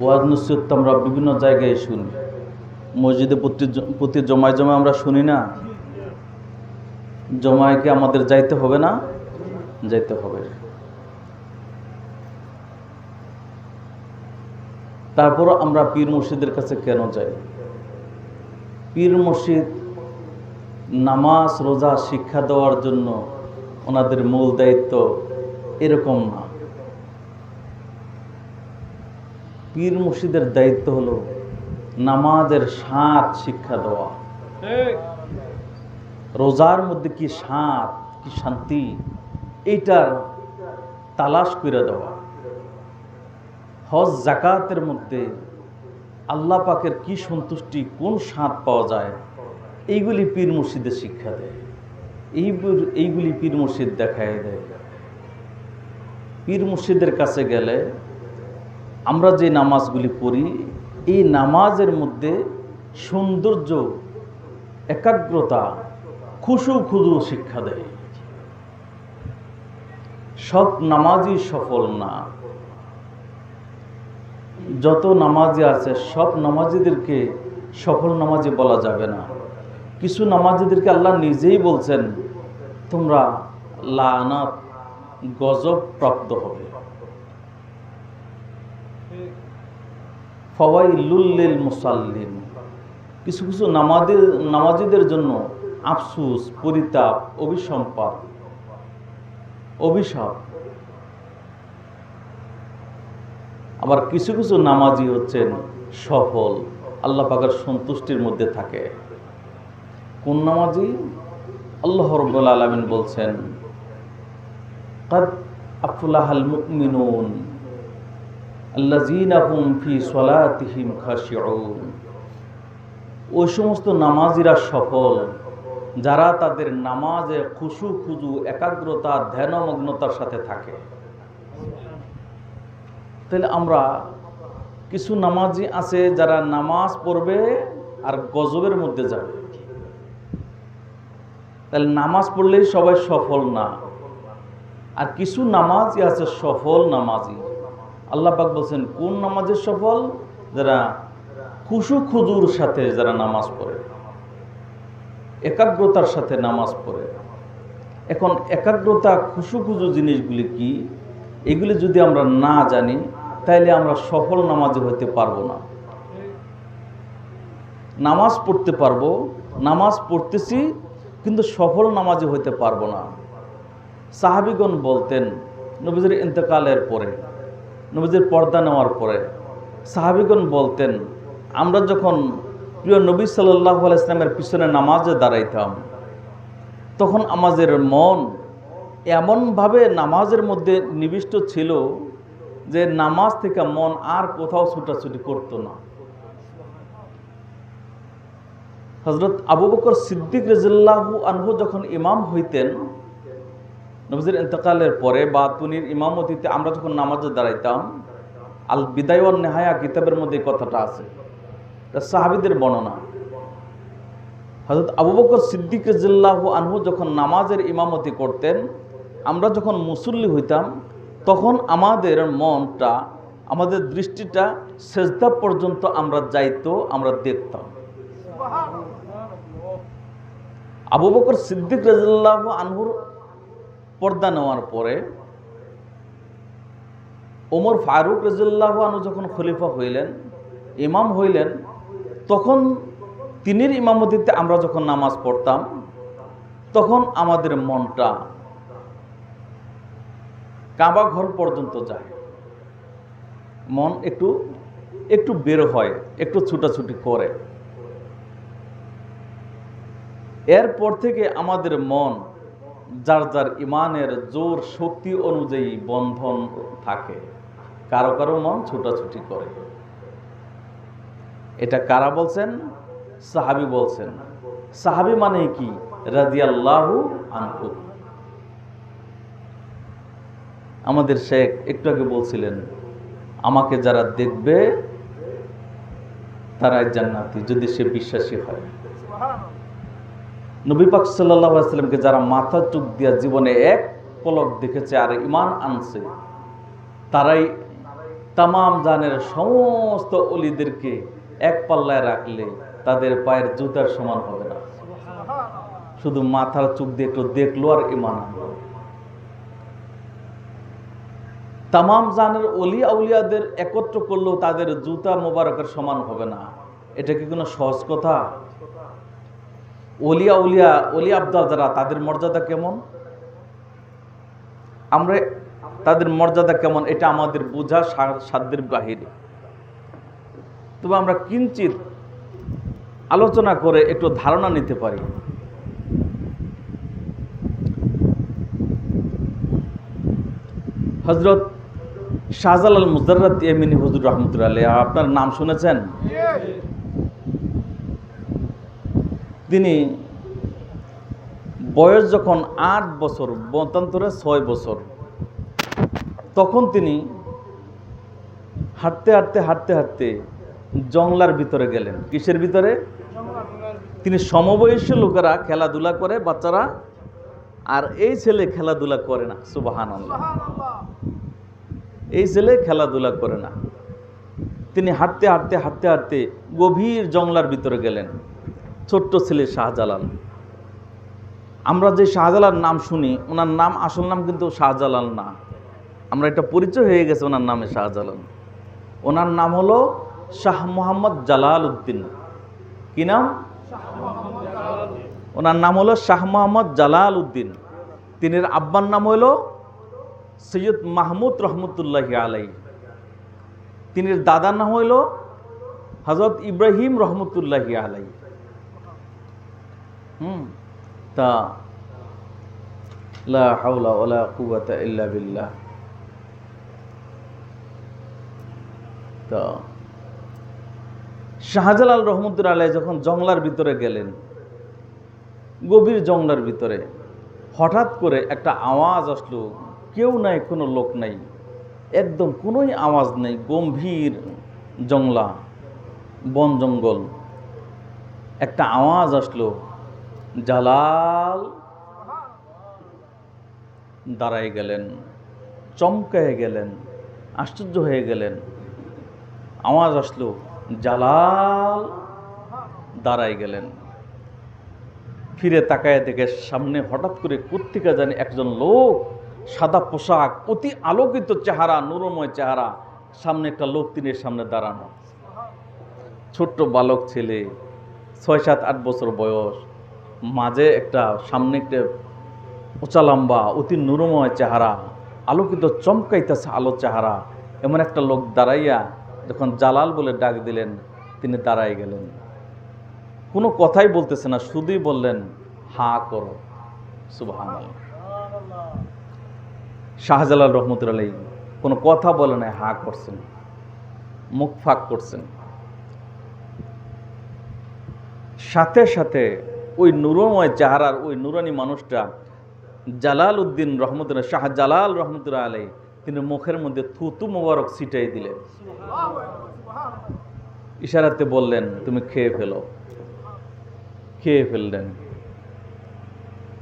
ওয়াজ নসিহত আমরা বিভিন্ন জায়গায় শুনি। মসজিদে প্রতি প্রতি জমায় জমায় আমরা শুনি না। জমায় কি আমাদের যাইতে হবে না? যাইতে হবে। তারপর আমরা পীর মসজিদের কাছে কেন যাই? পীর মসজিদ নামাজ, রোজা, শিক্ষা দেওয়ার জন্য ওনাদের মূল দায়িত্ব এরকম না। পীর মুর্শিদের দায়িত্ব হলো নামাজের স্বাদ শিক্ষা দেওয়া। রোজার মধ্যে কি স্বাদ কি শান্তি এইটার তালাশ করে দেওয়া। হজ জাকাতের মধ্যে আল্লাহ পাকের কি সন্তুষ্টি কোন স্বাদ পাওয়া যায় এইগুলি পীর মুর্শিদের শিক্ষা দেয়। এই এইগুলি পীর মুর্শিদ দেখায় দেয়। পীর মুর্শিদের কাছে গেলে আমরা যে নামাজগুলি পড়ি, এই নামাজের মধ্যে সৌন্দর্য, একাগ্রতা, খুশু খুদু শিক্ষা দেয়। সব নামাজই সফল না। যত নামাজি আছে সব নামাজিদেরকে সফল নামাজি বলা যাবে না। কিছু নামাজিদেরকে আল্লাহ নিজেই বলছেন, তোমরা লানাত, গজব প্রাপ্ত হবে। ফওয়াইলুল্লিল মুসাল্লিন। কিছু কিছু নামাজের, নামাজিদের জন্য আফসুস, পরিতাপ অভিসম্পাদ অভিশাপ। আবার কিছু কিছু নামাজি হচ্ছেন সফল, আল্লাহ পাকের সন্তুষ্টির মধ্যে থাকে। কোন নামাজি? আল্লাহ রব্বুল আলমিন বলছেন, কাদ আফুলাহাল মুমিনুন। আল্লাযীনা হুম ফি সলাতিহিম খাশিউন। ওই সমস্ত নামাজিরা সফল, যারা তাদের নামাজে খুশু খুজু, একাগ্রতা, ধ্যানমগ্নতার সাথে থাকে। তাহলে আমরা কিছু নামাজি আছে যারা নামাজ পড়বে আর গজবের মধ্যে যাবে। তাহলে নামাজ পড়লেই সবাই সফল না। আর কিছু নামাজি আছে সফল নামাজি। আল্লাহ পাক বলছেন, কোন নামাজের সফল? যারা খুশু খুজুর সাথে যারা নামাজ পড়ে, একাগ্রতার সাথে নামাজ পড়ে। এখন একাগ্রতা, খুশু খুজু জিনিসগুলি কি? এগুলি যদি আমরা না জানি, তাইলে আমরা সফল নামাজে হতে পারব না। নামাজ পড়তে পারব, নামাজ পড়তেছি, কিন্তু সফল নামাজে হইতে পারব না। সাহাবিগণ বলতেন, নবীজের ইন্তকালের পরে নবীজের পর্দা নেওয়ার পরে সাহাবিগণ বলতেন, আমরা যখন প্রিয় নবী সাল্লাহ ইসলামের পিছনে নামাজে দাঁড়াইতাম, তখন আমাদের মন এমনভাবে নামাজের মধ্যে নিবিষ্ট ছিল যে নামাজ থেকে মন আর কোথাও ছুটাছুটি করতো না। হজরত আবু বকর সিদ্দিক রেজুল্লাহু আনহু যখন ইমাম হইতেন নবজির ইন্তকালের পরে বা তুনির ইমামতিতে আমরা যখন নামাজে দাঁড়াইতাম আল বিদায়ন নেহায়া কিতাবের মধ্যে কথাটা আছে। সাহাবিদের বর্ণনা। হজরত আবু বকর সিদ্দিক রেজুল্লাহু আনহু যখন নামাজের ইমামতি করতেন আমরা যখন মুসল্লি হইতাম তখন আমাদের মনটা আমাদের দৃষ্টিটা সেজদা পর্যন্ত আমরা যাইতো আমরা দেখতাম। আবু বকর সিদ্দিক রাজিল্লাহ আনহুর পর্দা নেওয়ার পরে ওমর ফারুক আনহু যখন খলিফা হইলেন, ইমাম হইলেন, তখন তিনির ইমামতিতে আমরা যখন নামাজ পড়তাম, তখন আমাদের মনটা কাবা ঘর পর্যন্ত যায়। মন একটু একটু বের হয়, একটু ছুটাছুটি করে। এরপর থেকে আমাদের মন যার যার ইমানের জোর শক্তি অনুযায়ী বন্ধন থাকে, কারও কারও মন ছুটাছুটি করে। এটা কারা বলছেন? সাহাবি বলছেন। সাহাবি মানে কি? রাজিয়াল্লাহু আনহু। আমাদের শেখ একটু আগে বলছিলেন, আমাকে যারা দেখবে, তারাই জান্নাতি, যদি সে বিশ্বাসী হয়। নবী পাক সাল্লাহ সাল্লামকে যারা মাথা চুক দিয়া জীবনে এক পলক দেখেছে আর ইমান আনছে, তারাই তামাম জানের সমস্ত অলিদেরকে এক পাল্লায় রাখলে তাদের পায়ের জুতার সমান হবে না। শুধু মাথার চোখ দিয়ে একটু দেখল আর ইমান আনলো। তামাম জানের অলি আউলিয়াদের একত্র করলেও তাদের জুতা মোবারকের সমান হবে না। এটা কি কোনো সহজ কথা? অলিয়া উলিয়া অলি আবদাল যারা, তাদের মর্যাদা কেমন? আমরা তাদের মর্যাদা কেমন? এটা আমাদের বোঝা সাধ্যের বাহিরে। তবে আমরা কিঞ্চিত আলোচনা করে একটু ধারণা নিতে পারি। হজরত শাহজালাল মুজাররাত এমিনী হুজুর রহমতুল্লাহ আপনার নাম শুনেছেন? তিনি বয়স যখন আট বছর, মতান্তরে ছয় বছর, তখন তিনি হাঁটতে হাঁটতে হাঁটতে হাঁটতে জংলার ভিতরে গেলেন। কিসের ভিতরে? তিনি সমবয়সী লোকেরা খেলাধুলা করে, বাচ্চারা, আর এই ছেলে খেলাধুলা করে না সুবাহান এই ছেলে খেলাধুলা করে না। তিনি হাঁটতে হাঁটতে হাঁটতে হাঁটতে গভীর জংলার ভিতরে গেলেন। ছোট্ট ছেলে শাহজালাল। আমরা যে শাহজালাল নাম শুনি, ওনার নাম, আসল নাম কিন্তু শাহজালাল না। আমরা একটা পরিচয় হয়ে গেছে ওনার নামে শাহজালাল। ওনার নাম হলো শাহ মোহাম্মদ জালাল উদ্দিন কি নাম? ওনার নাম হলো শাহ মোহাম্মদ জালাল উদ্দিন তিনের আব্বার নাম হলো সৈয়দ মাহমুদ রহমতুল্লাহ আলাই তিনের দাদার নাম হইল হজরত ইব্রাহিম রহমতুল্লাহ আলাই হুম। তা, লা হাওলা ওয়ালা কুওয়াতা ইল্লা বিল্লাহ। তা, শাহজালাল রহমতুল্লাহ আলাই যখন জংলার ভিতরে গেলেন, গভীর জংলার ভিতরে, হঠাৎ করে একটা আওয়াজ আসলো, কেউ নাই, কোনো লোক নাই, একদম কোনোই আওয়াজ নেই, গম্ভীর জংলা, বন জঙ্গল, একটা আওয়াজ আসলো জালাল দাঁড়ায় গেলেন, চমকায় গেলেন, আশ্চর্য হয়ে গেলেন। আওয়াজ আসলো, জালাল দাঁড়ায় গেলেন। ফিরে তাকায় দেখে সামনে হঠাৎ করে কোত্থেকে জানি একজন লোক, সাদা পোশাক, অতি আলোকিত চেহারা, নুরময় চেহারা। সামনে একটা লোক তিনের সামনে দাঁড়ানো। ছোট্ট বালক ছেলে, ছয় সাত আট বছর বয়স। মাঝে একটা, সামনে একটা উঁচা লম্বা, অতি নুরময় চেহারা, আলোকিত চমকাইতেছে আলো চেহারা। এমন একটা লোক দাঁড়াইয়া যখন জালাল বলে ডাক দিলেন, তিনি দাঁড়াই গেলেন। কোনো কথাই বলতেছে না, শুধুই বললেন, হা করো। সুবহান শাহজালাল রহমতুল্লাহ কোনো কথা বলে নাই, হা করছেন। মুখ ফাঁক করছেন। সাথে সাথে ওই নুরময় চেহারার ওই নুরানি মানুষটা জালাল উদ্দিন রহমতুল্লাহ, শাহ জালাল রহমতুল্লাহ আলাই তিনি মুখের মধ্যে থুতু মোবারক ছিটাই দিলেন। ইশারাতে বললেন, তুমি খেয়ে ফেলো। খেয়ে ফেললেন।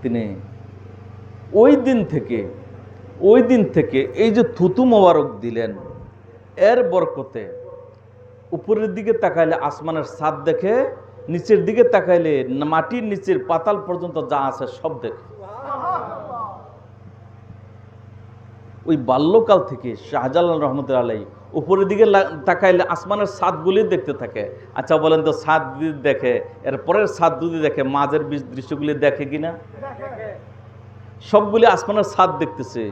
তিনি ওই দিন থেকে, ওই দিন থেকে এই যে থুতু মোবারক দিলেন, এর বরকতে উপরের দিকে তাকাইলে আসমানের সাদ দেখে নিচের দিকে তাকাইলে মাটির নিচের পাতাল পর্যন্ত যা আছে সব দেখে। ওই বাল্যকাল থেকে শাহজালাল রহমতুল্লাহ আলাই উপরের দিকে তাকাইলে আসমানের ছাদগুলি দেখতে থাকে। আচ্ছা বলেন তো, ছাদ যদি দেখে, এর পরের ছাদ যদি দেখে, মাঝের দৃশ্যগুলি দেখে কিনা? সবগুলি আসমানের ছাদ দেখতেছে।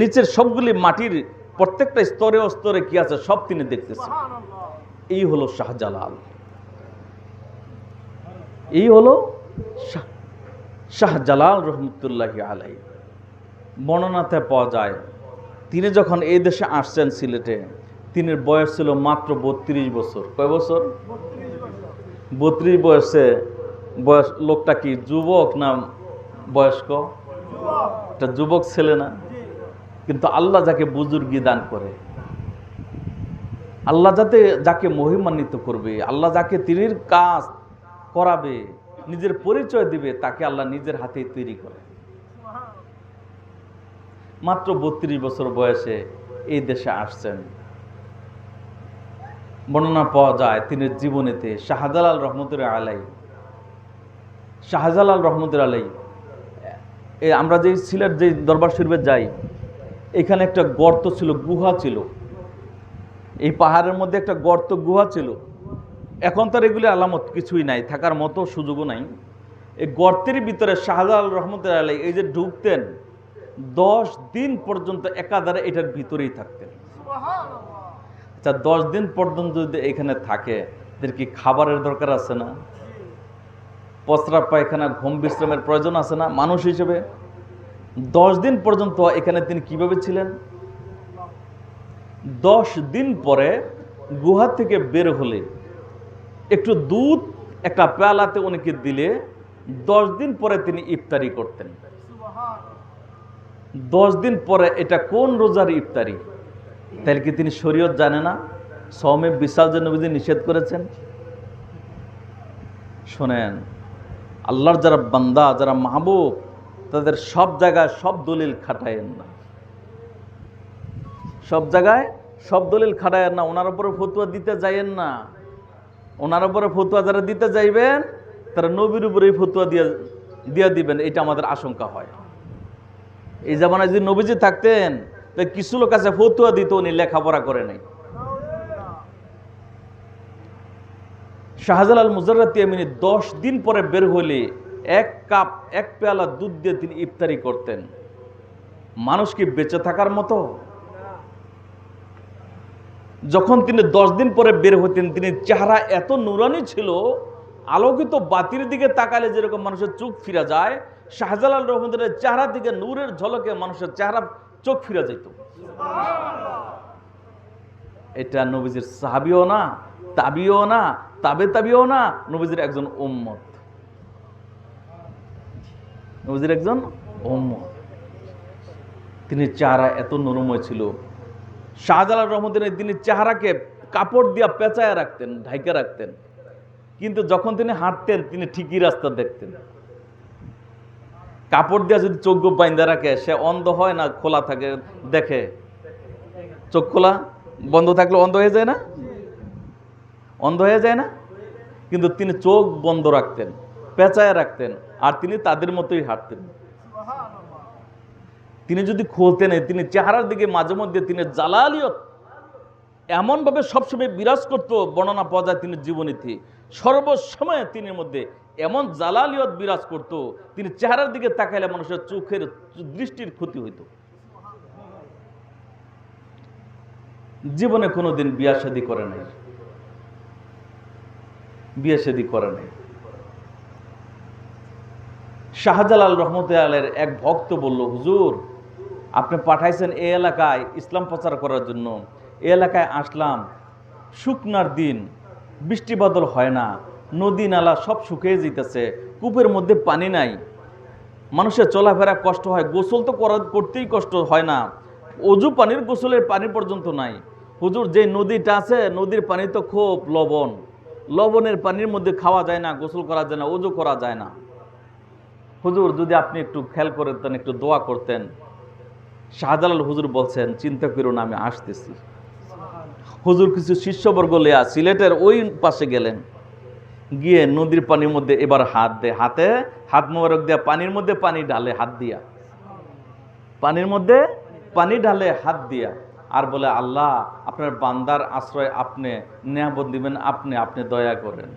নিচের সবগুলি মাটির প্রত্যেকটা স্তরে স্তরে কি আছে, সব তিনি দেখতেছে। এই হলো শাহজালাল। এই হলো শাহ শাহজালাল রহমতুল্লাহ আলাই বর্ণনাতে পাওয়া যায়, তিনি যখন এই দেশে আসছেন সিলেটে তিনি বয়স ছিল মাত্র বত্রিশ বছর। কয় বছর? বত্রিশ বয়সে, বয়স, লোকটা কি যুবক না বয়স্ক? একটা যুবক ছেলে না? কিন্তু আল্লাহ যাকে বুজুর্গি দান করে, আল্লাহ যাতে যাকে মহিমান্বিত করবে, আল্লাহ যাকে তিনির কাজ করাবে, নিজের পরিচয় দিবে, তাকে আল্লাহ নিজের হাতেই তৈরি করে। মাত্র বত্রিশ বছর বয়সে এই দেশে আসছেন। বর্ণনা পাওয়া যায়, তিনি জীবনেতে শাহজালাল রহমতুল্লাহ আলাই। শাহজালাল রহমতুল্লাহ আলাই আমরা যেই সিলেট যেই দরবার শরীফে যাই, এখানে একটা গর্ত ছিল, গুহা ছিল। এই পাহাড়ের মধ্যে একটা গর্ত, গুহা ছিল। এখন তার এগুলি আলামত কিছুই নাই থাকার মতো সুযোগও নাই। এই গর্তের ভিতরে শাহজালাল রহমতুল্লাহ আলাই এই যে ঢুকতেন দশ দিন পর্যন্ত একাধারে এটার ভিতরেই থাকতেন। আচ্ছা দশ দিন পর্যন্ত যদি এখানে থাকে এদের কি খাবারের দরকার আছে না? প্রস্রাব পায়খানা ঘুম বিশ্রামের প্রয়োজন আছে না মানুষ হিসেবে? দশ দিন পর্যন্ত এখানে তিনি কীভাবে ছিলেন? দশ দিন পরে গুহা থেকে বের হলে একটু দুধ একটা পেয়ালাতে উনিকে দিলে দশ দিন পরে তিনি ইফতারি করতেন। দশ দিন পরে এটা কোন রোজার ইফতারি? তাহলে কি তিনি শরীয়ত জানে না? সৌমে বিশাল যে নবীজি নিষেধ করেছেন। শোনেন, আল্লাহর যারা বান্দা, যারা মাহবুব, তাদের সব জায়গায় সব দলিল খাটায়েন না। সব জায়গায় সব দলিল খাটায়েন না, ওনার উপরে ফতুয়া দিতে যাইয়েন না। ওনার উপরে ফতুয়া যারা দিতে যাইবেন, তারা নবীর উপরেই ফতুয়া দিয়ে দিয়ে দিবেন, এটা আমাদের আশঙ্কা হয়। এই জামানায় যদি নবীজি থাকতেন তো কিছু লোক আছে ফতুয়া দিত উনি লেখাপড়া করে নাই। শাহজালাল মুজাররাত ইয়ামিনী দশ দিন পরে বের হলে এক কাপ, এক পেয়ালা দুধ দিয়ে তিনি ইফতারি করতেন। মানুষ কি বেঁচে থাকার মতো? যখন তিনি দশ দিন পরে বের হতেন, তিনি চেহারা এত নুরানি ছিল, আলোকিত বাতির দিকে তাকালে যেরকম মানুষের চোখ ফিরা যায়, শাহজালাল রহমদের চেহারা দিকে নূরের ঝলকে মানুষের চেহারা চোখ ফিরা যেত এটা নবীজির সাহাবিও না, তাবিও না, তাবে তাবিও না, নবীজির একজন উম্মত। নবীজির একজন উম্মত। তিনি চেহারা এত নরময় ছিল শাহজালাল রহমতের তিনি চেহারাকে কাপড় দিয়া পেঁচায় রাখতেন, ঢাইকে রাখতেন। কিন্তু যখন তিনি হাঁটতেন, তিনি ঠিকই রাস্তা দেখতেন। কাপড় দিয়া যদি চোখ বাইন্দা রাখে, সে অন্ধ হয় না, খোলা থাকে, দেখে। চোখ খোলা, বন্ধ থাকলে অন্ধ হয়ে যায় না? অন্ধ হয়ে যায় না? কিন্তু তিনি চোখ বন্ধ রাখতেন, পেঁচায় রাখতেন, আর তিনি তাদের মতোই হাঁটতেন। তিনি যদি খুলতেন তিনি চেহারার দিকে মাঝে মধ্যে তিনি জালালিয়ত এমনভাবে সবসময় বিরাজ করতো, বর্ণনা পাওয়া যায় তিনি জীবনীতে। সর্বসময় তিনি মধ্যে এমন জালালিয়ত বিরাজ করত, তিনি চেহারার দিকে তাকাইলে মানুষের চোখের দৃষ্টির ক্ষতি হইত। জীবনে কোনোদিন বিয়া শাদি করে নাই। বিয়ে শাদি করে নাই। শাহজালাল রহমত আলের এক ভক্ত বলল, হুজুর আপনি পাঠাইছেন এই এলাকায় ইসলাম প্রচার করার জন্য। এই এলাকায় আসলাম, শুকনার দিন, বৃষ্টি বাদল হয় না, নদী নালা সব শুকিয়ে যেতেছে কূপের মধ্যে পানি নাই। মানুষের চলাফেরা কষ্ট হয়, গোসল তো করা করতেই কষ্ট হয় না। অজু পানির গোসলের পানি পর্যন্ত নাই। হুজুর, যে নদীটা আছে, নদীর পানি তো খুব লবণ। লবণের পানির মধ্যে খাওয়া যায় না, গোসল করা যায় না, অজু করা যায় না। হুজুর, যদি আপনি একটু খেয়াল করতেন একটু দোয়া করতেন। শাহজালাল হুজুর বলছেন চিন্তা করুন আমি আসতেছি। হুজুর কিছু শিষ্যবর্গ লেয়া সিলেটের ওই পাশে গেলেন। গিয়ে নদীর পানির মধ্যে এবার হাত দেয়। হাতে হাত মোবারক দেয়া পানির মধ্যে পানি ঢালে হাত দিয়া। পানির মধ্যে পানি ঢালে হাত দিয়া। আর বলে আল্লাহ আপনার বান্দার আশ্রয় আপনি নিয়াবত দিবেন আপনি আপনি দয়া করেন।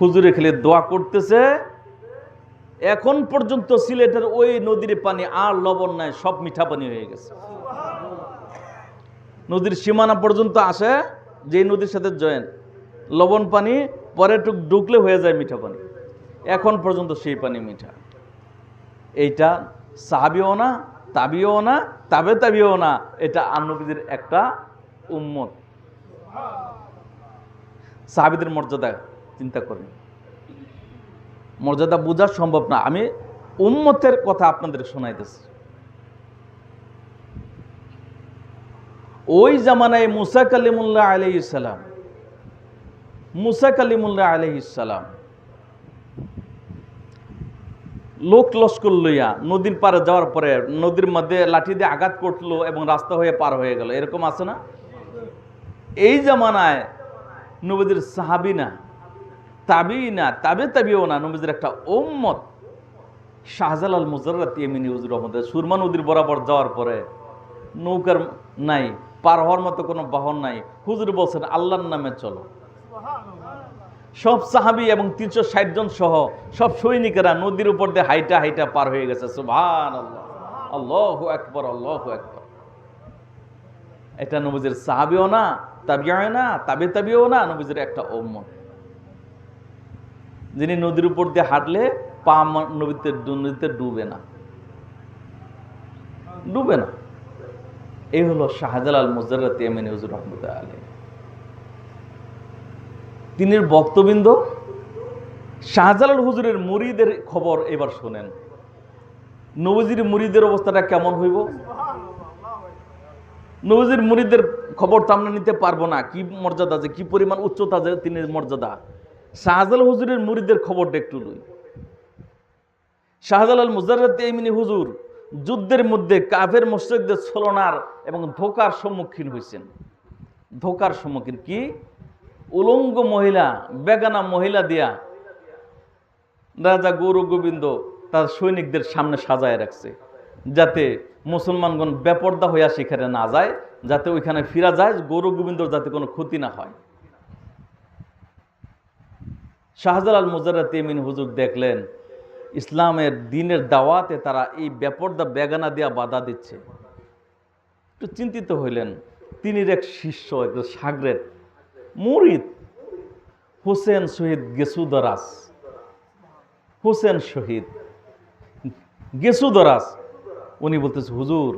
হুজুরে খেলে দোয়া করতেছে এখন পর্যন্ত সিলেটের ওই নদীর পানি আর লবণ নাই, সব মিঠা পানি হয়ে গেছে। নদীর সীমানা পর্যন্ত আসে যে নদীর সাথে জয়েন। লবণ পানি পরে টুক ঢুকলে হয়ে যায় মিঠা পানি। এখন পর্যন্ত সেই পানি মিঠা। এইটা সাহাবিও না, তাবিও না, তাবে তাবিও না, এটা আন্নবীদের একটা উম্মত। সাহাবিদের মর্যাদা চিন্তা করেন। মর্যাদা বোঝা সম্ভব না। আমি উম্মতের কথা আপনাদের শোনাইতেছি। ওই জামানায় মুসা কালিমুল্লাহ আলহ ইসালাম মুসা কালিমুল্লাহ আলহ ইসালাম লোক লস্কর লইয়া নদীর পারে যাওয়ার পরে নদীর মধ্যে লাঠি দিয়ে আঘাত করল এবং রাস্তা হয়ে পার হয়ে গেল। এরকম আছে না? এই জামানায় নবীদের সাহাবি না। তাবি একটা ওম্মত শাহজালাল সুরমা নদীর বরাবর যাওয়ার পরে নৌকার নাই, পার হওয়ার মতো কোনো বাহন নাই। হুজুর বলছেন, আল্লাহর নামে চলো। সব সাহাবি এবং তিনশো ষাট জন সহ সব সৈনিকেরা নদীর উপর দিয়ে হাইটা হাইটা পার হয়ে গেছে। সুভান আল্লাহ আল্লাহ একবার আল্লাহ একবার এটা নবীজের সাহাবিও না তাবিও না, তাবে তাবিও না, নবীজের একটা ওম্মত যিনি নদীর উপর দিয়ে হাঁটলে পা নদীতে নদীতে ডুবে না। ডুবে না। এই হলো শাহজালাল মুজাররাত ইয়ামিনী হুজুর রহমত আলী তিনের বক্তবৃন্দ, শাহজালাল হুজুরের মুরিদের খবর এবার শোনেন। নবজির মুরিদের অবস্থাটা কেমন হইব? নবজির মুরিদের খবর তো আমরা নিতে পারব না। কি মর্যাদা আছে? কি পরিমাণ উচ্চতা যে তিনি মর্যাদা। শাহজালাল হুজুরের মুরিদের খবরটা একটু লই। শাহজালাল মুজাররাত ইমিনি হুজুর যুদ্ধের মধ্যে কাফের মুশরিকদের ছলনার এবং ধোকার সম্মুখীন হয়েছেন ধোকার সম্মুখীন কি? উলঙ্গ মহিলা, বেগানা মহিলা দিয়া রাজা গৌর গোবিন্দ তার সৈনিকদের সামনে সাজায় রাখছে, যাতে মুসলমানগণ বেপর্দা হইয়া সেখানে না যায়, যাতে ওইখানে ফিরা যায়, গৌর গোবিন্দর যাতে কোনো ক্ষতি না হয়। শাহজালাল মুজাররাত ইমিন হুজুর দেখলেন, ইসলামের দিনের দাওয়াতে তারা এই বেপর্দা বেগানা দিয়া বাধা দিচ্ছে। একটু চিন্তিত হইলেন তিনি এক শিষ্য এক সাগরের মুরিদ, হোসেন শহীদ গেসুদরাস। হোসেন শহীদ গেসুদরাস, উনি বলতেছে, হুজুর,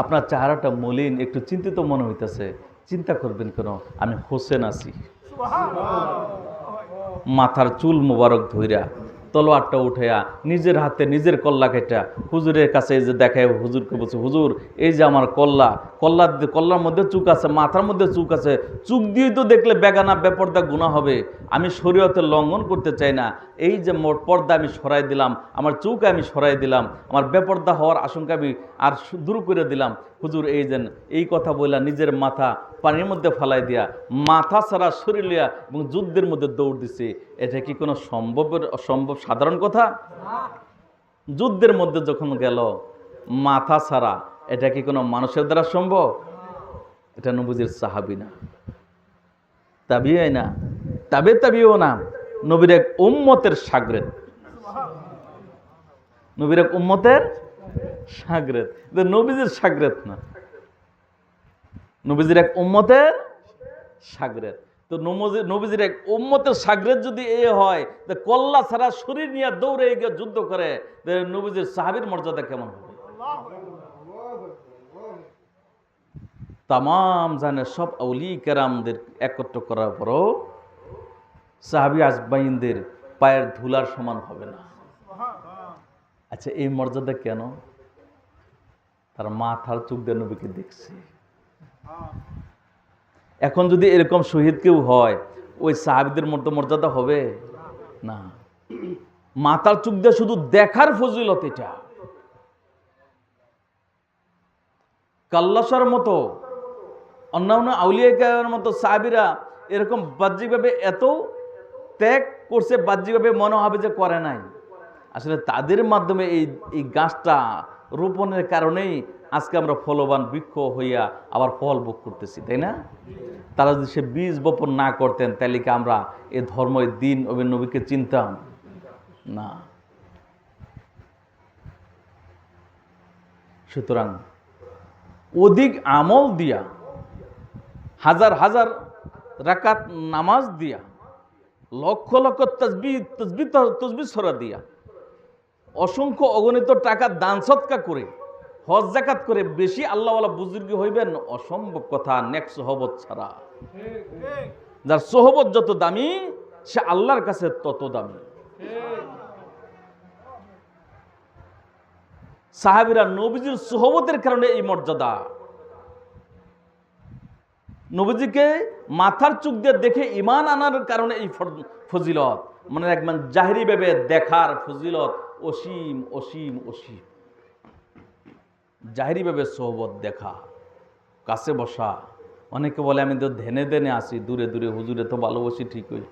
আপনার চেহারাটা মলিন, একটু চিন্তিত মনে হইতেছে। চিন্তা করবেন কেন? আমি হোসেন আছি। মাথার চুল মোবারক ধইরা তলোয়ারটা উঠাইয়া নিজের হাতে নিজের কল্লা কেটা হুজুরের কাছে এই যে দেখায়, হুজুরকে বলছে, হুজুর, এই যে আমার কল্লা কল্লা কল্লার মধ্যে চুক আছে, মাথার মধ্যে চুক আছে, চুক দিয়ে তো দেখলে বেগানা, বেপর্দা গুণা হবে। আমি শরীয়তের লঙ্ঘন করতে চাই না। এই যে পর্দা আমি সরাই দিলাম, আমার চুক আমি সরাই দিলাম, আমার বেপর্দা হওয়ার আশঙ্কা আমি আর দূর করে দিলাম। হুজুর, এই যেন, এই কথা বললা নিজের মাথা পানির মধ্যে ফালাই দিয়া মাথা ছাড়া শরীর লিয়া এবং যুদ্ধের মধ্যে দৌড় দিছে। এটা কি কোনো সম্ভবের, অসম্ভব সাধারণ কথা? যুদ্ধের মধ্যে যখন গেল, মাথা ছাড়া, এটা কি কোনো মানুষের দ্বারা সম্ভব? এটা নবুজির সাহাবি না। তাবিয়াই না। তাবে তাবিও না। নবীর এক উম্মতের সাগরেদ নবীর এক উম্মতের সাগরেদ এটা নবীজির সাগরেদ না। নবীজির এক উম্মতের সাগরেদ তো নবীজির এক উম্মতের সাগরেদ যদি এ হয়, তো কল্লা ছাড়া শরীর নিয়ে দৌড়ে গিয়ে যুদ্ধ করে নবীজির সাহাবির মর্যাদা কেমন হবে? তাম জানে সব আউলি কেরামদের একত্র করার পরও সাহাবি আজবাইনদের পায়ের ধুলার সমান হবে না। আচ্ছা এই মর্যাদা কেন? তার মাথার চোখ দিয়ে নবীকে দেখছে। এখন যদি এরকম শহীদ কেউ হয়, ওই সাহাবিদের মতো মর্যাদা হবে? না। মাতার চোখ দিয়ে শুধু দেখার ফজিলত এটা। কাল্লাসার মতো, অন্যান্য আউলিয়ার মতো সাহাবিরা এরকম বাহ্যিকভাবে এত ত্যাগ করছে, বাহ্যিকভাবে মনে হবে যে করে নাই। আসলে তাদের মাধ্যমে এই এই গাছটা রোপণের কারণেই আজকে আমরা ফলবান বৃক্ষ হইয়া আবার ফল ভোগ করতেছি, তাই না? তারা যদি সে বীজ বপন না করতেন, তাহলে কি আমরা এ ধর্ম দিন নবীকে চিনতাম? না। সুতরাং অধিক আমল দিয়া, হাজার হাজার রাকাত নামাজ দিয়া, লক্ষ লক্ষ তসবি তসবি তসবি সরা দিয়া, অসংখ্য অগণিত টাকা দান সৎকা করে হজ জাকাত করে বেশি আল্লাহওয়ালা বুজুর্গি হইবেন অসম্ভব কথা, নেক সহবত ছাড়া। যার সহবত যত দামি, সে আল্লাহর কাছে তত দামি। সাহাবিরা নবীজির সহবতের কারণে এই মর্যাদা। নবীজিকে মাথার চুক দিয়ে দেখে ইমান আনার কারণে এই ফজিলত। মানে একবার জাহিরি ভাবে দেখার ফজিলত অসীম অসীম অসীম। জাহিরিভাবে সোহবত দেখা, কাছে বসা। অনেকে বলে, আমি তো ধ্যানে ধ্যানে আসি দূরে দূরে, হুজুরে তো ভালোবাসি ঠিকই।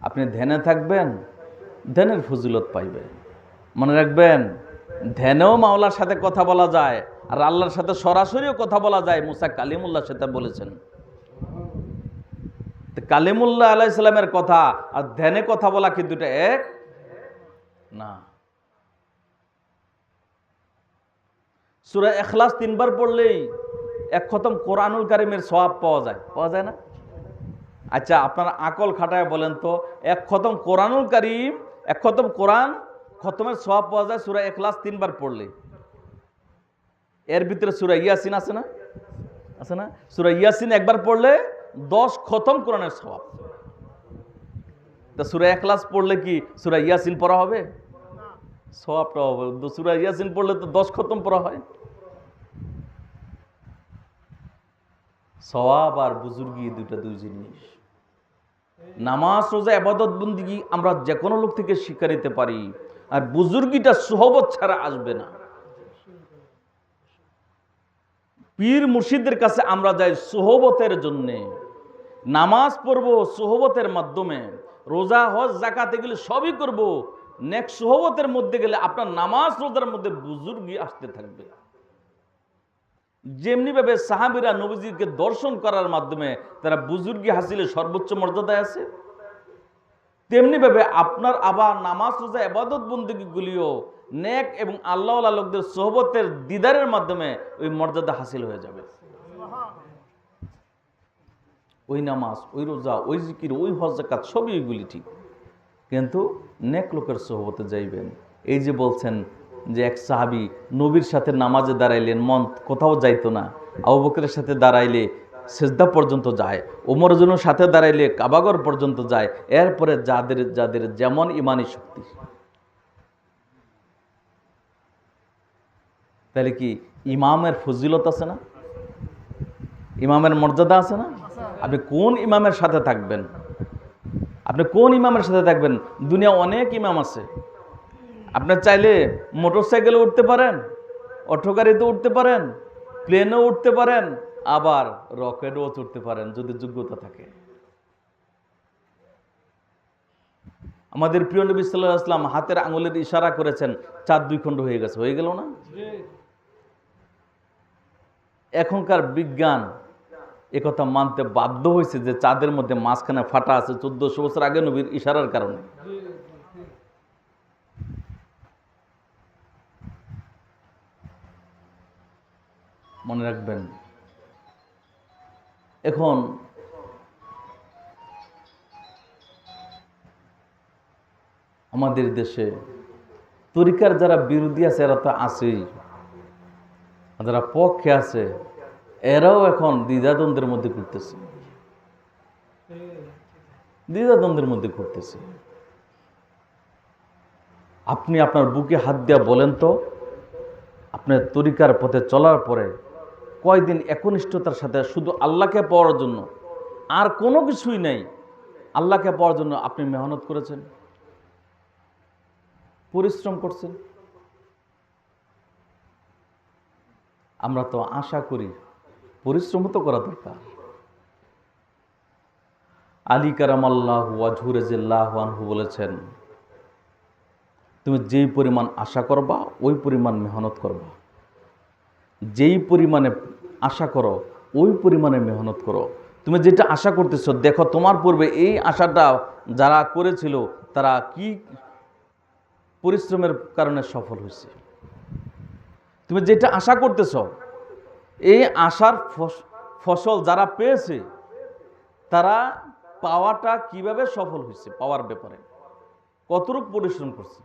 আপনি ধ্যানে থাকবেন, ধ্যানের ফজিলত পাইবে। মনে রাখবেন, ধ্যানেও মাওলার সাথে কথা বলা যায়, আর আল্লাহর সাথে সরাসরিও কথা বলা যায়, মুসা কালিমুল্লাহ সেটা বলেছেন। কালিমুল্লাহ আলাহ ইসলামের কথা আর ধ্যানে কথা বলা কি দুটা এক? না। সুরা এখলাস তিনবার পড়লেই এক খতম কোরআনুল কারিমের সওয়াব পাওয়া যায়। পাওয়া যায় না? আচ্ছা আপনারা আকল খাটায় বলেন তো, এক খতম কোরআনুল কারিম, এক খতম কোরআন, খতমের সওয়াব পাওয়া যায় সুরা এখলাস তিনবার পড়লে এর ভিতরে সুরা ইয়াসিন আছে না? আছে না? সুরা ইয়াসিন একবার পড়লে দশ খতম কোরআনের সওয়াব। তা সুরা এখলাস পড়লে কি সুরা ইয়াসিন পড়া হবে? সওয়াবটা হবে। সুরা ইয়াসিন পড়লে তো দশ খতম পড়া হয়। সওয়াব আর বুজুর্গি দুটা দুই জিনিস। নামাজ, রোজা আবাদত বন্দিগি আমরা যে কোনো লোক থেকে শিক্ষা নিতে পারি, আর বুজুর্গিটা সোহবত ছাড়া আসবে না। পীর মুর্শিদের কাছে আমরা যাই সোহবতের জন্যে। নামাজ পড়ব সোহবতের মাধ্যমে, রোজা, হজ জাকাতে গেলে সবই করব। নেক্সট সোহবতের মধ্যে গেলে আপনার নামাজ, রোজার মধ্যে বুজুর্গি আসতে থাকবে। যেমনিভাবে সাহাবিরা নবীজিকে দর্শন করার মাধ্যমে তারা বুজুর্গি হাসিলে সর্বোচ্চ মর্যাদায় আছে তেমনিভাবে আপনার আবার নামাজ, রোজা এবাদত বন্দীগুলিও নেক এবং আল্লাহ লোকদের সোহবতের দিদারের মাধ্যমে ওই মর্যাদা হাসিল হয়ে যাবে। ওই নামাজ, ওই রোজা, ওই জিকির, ওই হজ জাকাত সবই এগুলি ঠিক। কিন্তু নেক লোকের সোহবতে যাইবেন। এই যে বলছেন যে এক সাহাবি নবীর সাথে নামাজে দাঁড়াইলেন, মন কোথাও যাইতো না। আবু বকরের সাথে দাঁড়াইলে সেজদা পর্যন্ত যায় ওমর জন্য সাথে দাঁড়াইলে কাবাগর পর্যন্ত যায়, এরপরে যাদের যাদের যেমন ইমানি শক্তি। তাহলে কি ইমামের ফজিলত আছে না? ইমামের মর্যাদা আছে না? আপনি কোন ইমামের সাথে থাকবেন? আপনি কোন ইমামের সাথে থাকবেন? দুনিয়া অনেক ইমাম আছে। আপনার চাইলে মোটর সাইকেলে উঠতে পারেন, অটো গাড়িতে উঠতে পারেন, প্লেনেও উঠতে পারেন, আবার রকেটও চড়তে পারেন যদি যোগ্যতা থাকে। আমাদের প্রিয় নবী সাল্লাহ আসলাম হাতের আঙুলের ইশারা করেছেন চার দুই খণ্ড হয়ে গেছে, হয়ে গেল না? এখনকার বিজ্ঞান একথা মানতে বাধ্য হয়েছে যে চাঁদের মধ্যে মাঝখানে ফাটা আছে চোদ্দশো বছর আগে নবীর ইশারার কারণে। মনে রাখবেন। এখন আমাদের দেশে তরিকার যারা বিরোধী আছে, এরা তো আছেই। যারা পক্ষে আছে, এরাও এখন দ্বিধাদ্বন্দ্বের মধ্যে করতেছে দ্বিধাদ্বন্দ্বের মধ্যে করতেছে আপনি আপনার বুকে হাত দিয়া বলেন তো, আপনার তরিকার পথে চলার পরে কয়দিন একনিষ্ঠতার সাথে শুধু আল্লাহকে পাওয়ার জন্য? আর কোনো কিছুই নেই। আল্লাহকে পাওয়ার জন্য আপনি মেহনত করেছেন? পরিশ্রম করছেন? আমরা তো আশা করি পরিশ্রম তো করা দরকার। আলী কারাম আল্লাহ ওয়াজুরেজিল্লাহ বলেছেন, তুমি যেই পরিমাণ আশা করবা, ওই পরিমাণ মেহনত করবা। যেই পরিমাণে আশা করো, ওই পরিমাণে মেহনত করো। তুমি যেটা আশা করতেছো, দেখো তোমার পূর্বে এই আশাটা যারা করেছিল, তারা কি পরিশ্রমের কারণে সফল হয়েছে? তুমি যেটা আশা করতেছ, এই আশার ফসল যারা পেয়েছে, তারা পাওয়াটা কীভাবে সফল হয়েছে, পাওয়ার ব্যাপারে? কতটুক পরিশ্রম করছে?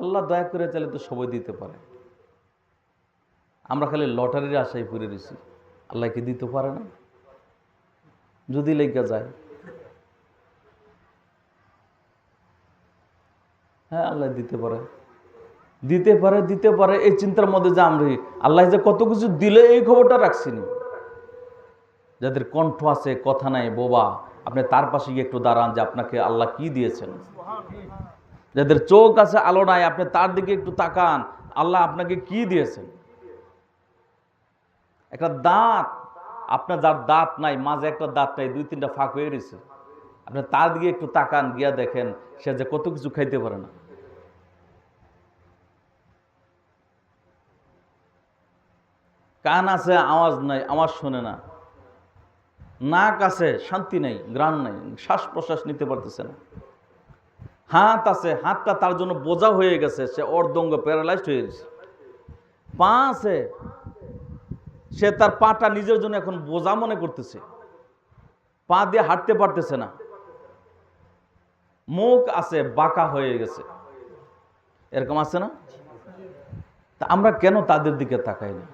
আল্লাহ দয়া করে চাইলে তো সবাই দিতে পারে। আমরা খালি লটারির আশায় পড়ে রয়েছি। আল্লাহ কি দিতে পারে না? যদি লেগা যায়। হ্যাঁ আল্লাহ দিতে পারে। দিতে পারে দিতে পারে, এই চিন্তার মধ্যে যে আমরা আল্লাহ যে কত কিছু দিলে এই খবরটা রাখছিনি যাদের কণ্ঠ আছে, কথা নাই, বোবা, আপনি তার পাশে গিয়ে একটু দাঁড়ান যে আপনাকে আল্লাহ কি দিয়েছেন। যাদের চোখ আছে, আলো নাই, আপনি তার দিকে একটু তাকান, আল্লাহ আপনাকে কি দিয়েছেন? একটা দাঁত, আপনার যার দাঁত নাই, মাঝে একটা দাঁত নাই, দুই তিনটা ফাঁক হয়ে গেছে আপনি তার দিকে একটু তাকান, গিয়া দেখেন, সে যে কত কিছু খাইতে পারে না। কান আছে, আওয়াজ নাই, আওয়াজ শোনে না। নাক আছে, শান্তি নেই গ্রাণ নাই, শ্বাস প্রশ্বাস নিতে পারতেছে না। হাত আছে, হাতটা তার জন্য বোঝা হয়ে গেছে, সে অর্ধঙ্গ প্যারালাইজড হয়ে গেছে। পা আছে সে তার পাটা নিজের জন্য এখন বোঝা মনে করতেছে। পা দিয়ে হাঁটতে পারতেছে না। মুখ আছে, বাঁকা হয়ে গেছে। এরকম আছে না? তা আমরা কেন তাদের দিকে তাকাই না?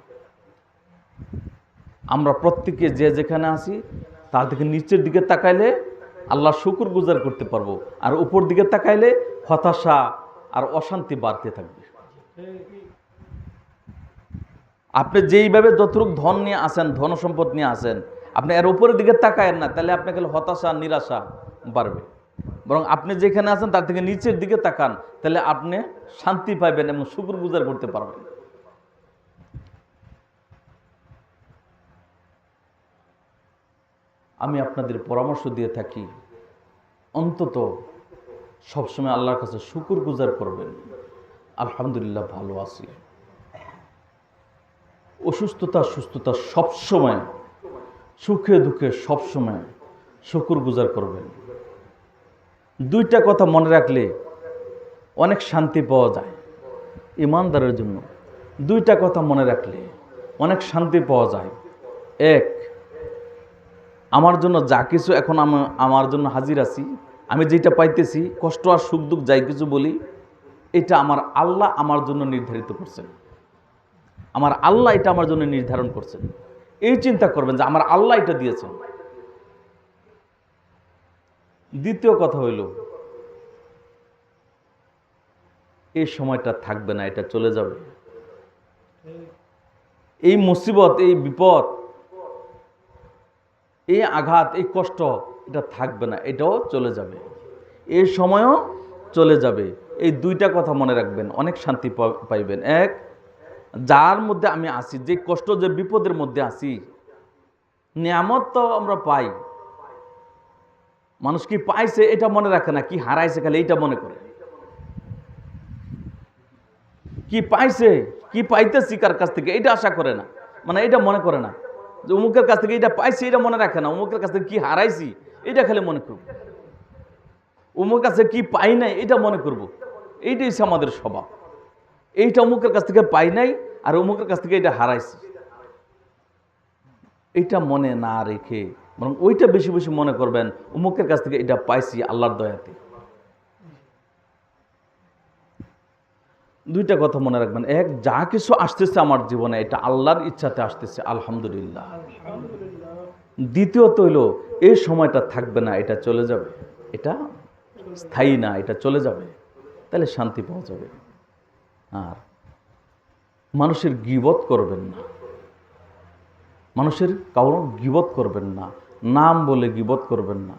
আমরা প্রত্যেকে যে যেখানে আছি, তার নিচের দিকে তাকাইলে আল্লাহ শুকুর গুজার করতে পারব। আর উপর দিকে তাকাইলে হতাশা আর অশান্তি বাড়তে থাকবে। আপনি যেইভাবে যতটুক ধন নিয়ে আসেন, ধন সম্পদ নিয়ে আসেন, আপনি এর উপরের দিকে তাকায়েন না, তাহলে আপনাকে হতাশা, নিরাশা বাড়বে। বরং আপনি যেখানে আছেন, তার থেকে নিচের দিকে তাকান, তাহলে আপনি শান্তি পাবেন এবং শুকুর গুজার করতে পারবেন। আমি আপনাদের পরামর্শ দিয়ে থাকি, অন্তত সবসময় আল্লাহর কাছে শুকুর গুজার করবেন। আলহামদুলিল্লাহ ভালো আছি। অসুস্থতা, সুস্থতা সবসময়। সুখে দুঃখে সবসময় শুকুর গুজার করবেন। দুইটা কথা মনে রাখলে অনেক শান্তি পাওয়া যায় ইমানদারের জন্য। দুইটা কথা মনে রাখলে অনেক শান্তি পাওয়া যায়। এক, আমার জন্য যা কিছু এখন আমি- আমার জন্য হাজির আছি, আমি যেটা পাইতেছি, কষ্ট আর সুখ দুঃখ যাই কিছু বলি, এটা আমার আল্লাহ আমার জন্য নির্ধারিত করছেন। আমার আল্লাহ এটা আমার জন্য নির্ধারণ করছেন। এই চিন্তা করবেন যে আমার আল্লাহ এটা দিয়েছেন। দ্বিতীয় কথা হইল, এই সময়টা থাকবে না, এটা চলে যাবে। এই মুসিবত, এই বিপদ, এই আঘাত, এই কষ্ট, এটা থাকবে না, এটাও চলে যাবে। এই সময়ও চলে যাবে। এই দুইটা কথা মনে রাখবেন, অনেক শান্তি পাইবেন। এক যার মধ্যে আমি আসি যে কষ্ট, যে বিপদের মধ্যে আসি নিয়ামত তো আমরা পাই। মানুষ কি পাইছে এটা মনে রাখে না, কি হারাইছে খালি এইটা মনে করে। কি পাইছে, কি পাইতেছি কার কাছ থেকে এটা আশা করে না মানে এটা মনে করে না। যে অমুকের কাছ থেকে এটা পাইছি এটা মনে রাখে না, অমুকের কাছ থেকে কি হারাইছি এটা খালি মনে করব। অমুক কাছে কি পাই নাই এটা মনে করব। এইটাই হচ্ছে আমাদের স্বভাব। এইটা অমুকের কাছ থেকে পাই নাই আর অমুকের কাছ থেকে এটা হারাইছি। এটা মনে না রেখে, বরং ওইটা বেশি বেশি মনে করবেন অমুকের কাছ থেকে এটা পাইছি আল্লাহর দয়াতে। দুইটা কথা মনে রাখবেন। এক, যা কিছু আসতেছে আমার জীবনে, এটা আল্লাহর ইচ্ছাতে আসতেছে, আলহামদুলিল্লাহ। দ্বিতীয়ত হইল এই সময়টা থাকবে না, এটা চলে যাবে। এটা স্থায়ী না, এটা চলে যাবে। তাহলে শান্তি পাওয়া যাবে। আর মানুষের গিবত করবেন না। মানুষের কারও গিবত করবেন না। নাম বলে গিবত করবেন না।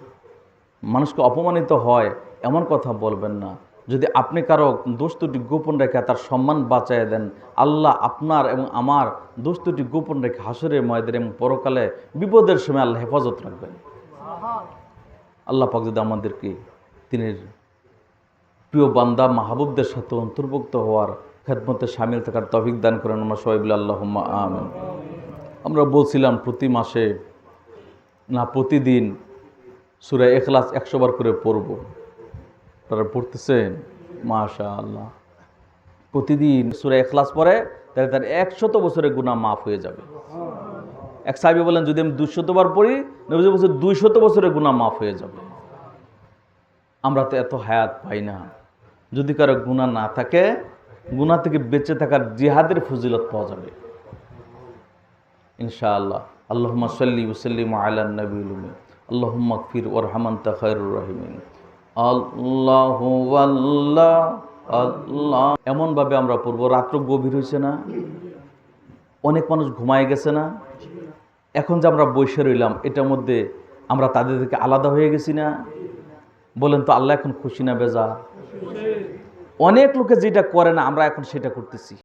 মানুষকে অপমানিত হয় এমন কথা বলবেন না। যদি আপনি কারও দোস্তটি গোপন রেখে তার সম্মান বাঁচায় দেন, আল্লাহ আপনার এবং আমার দোস্তটি গোপন রেখে হাসরের ময়দের এবং পরকালে বিপদের সময় আল্লাহ হেফাজত রাখবেন। আল্লাহ পাক যদি আমাদেরকে তিনি প্রিয় বান্দা, মাহবুবদের সাথে অন্তর্ভুক্ত হওয়ার খেদমতে সামিল থাকার তফিক দান করেন। আমরা সবাই বলে আমিন। আমরা বলছিলাম প্রতি মাসে, না প্রতিদিন সুরে এখলাস একশো বার করে পড়ব। তারা পড়তেছেন? মাশা আল্লাহ প্রতিদিন সুরে এখলাস পড়ে, তাহলে তার একশত বছরের গুণা মাফ হয়ে যাবে। এক সাহেব বলেন, যদি আমি দুশতবার পড়ি নবী বছর দুইশত বছরের গুণা মাফ হয়ে যাবে। আমরা তো এত হায়াত পাই না। যদি কারও গুণা না থাকে গুণা থেকে বেঁচে থাকার জিহাদের ফজিলত পাওয়া যাবে। ইনশাআল্লাহ। আল্লাহুম্মা সাল্লি ওসাল্লিম আলা নবীল উম্মি। আল্লাহুম্মা ফির ওরহামান খায়রুর রহিমিন। আল্লাহ আল্লাহ আল্লাহ। এমনভাবে আমরা পড়ব, রাত্র গভীর হয়েছে না? অনেক মানুষ ঘুমায় গেছে না? এখন যে আমরা বসে রইলাম, এটার মধ্যে আমরা তাদের থেকে আলাদা হয়ে গেছি না? বলেন তো, আল্লাহ এখন খুশি না বেজা? অনেক লোকে যেটা করে না আমরা এখন সেটা করতেছি।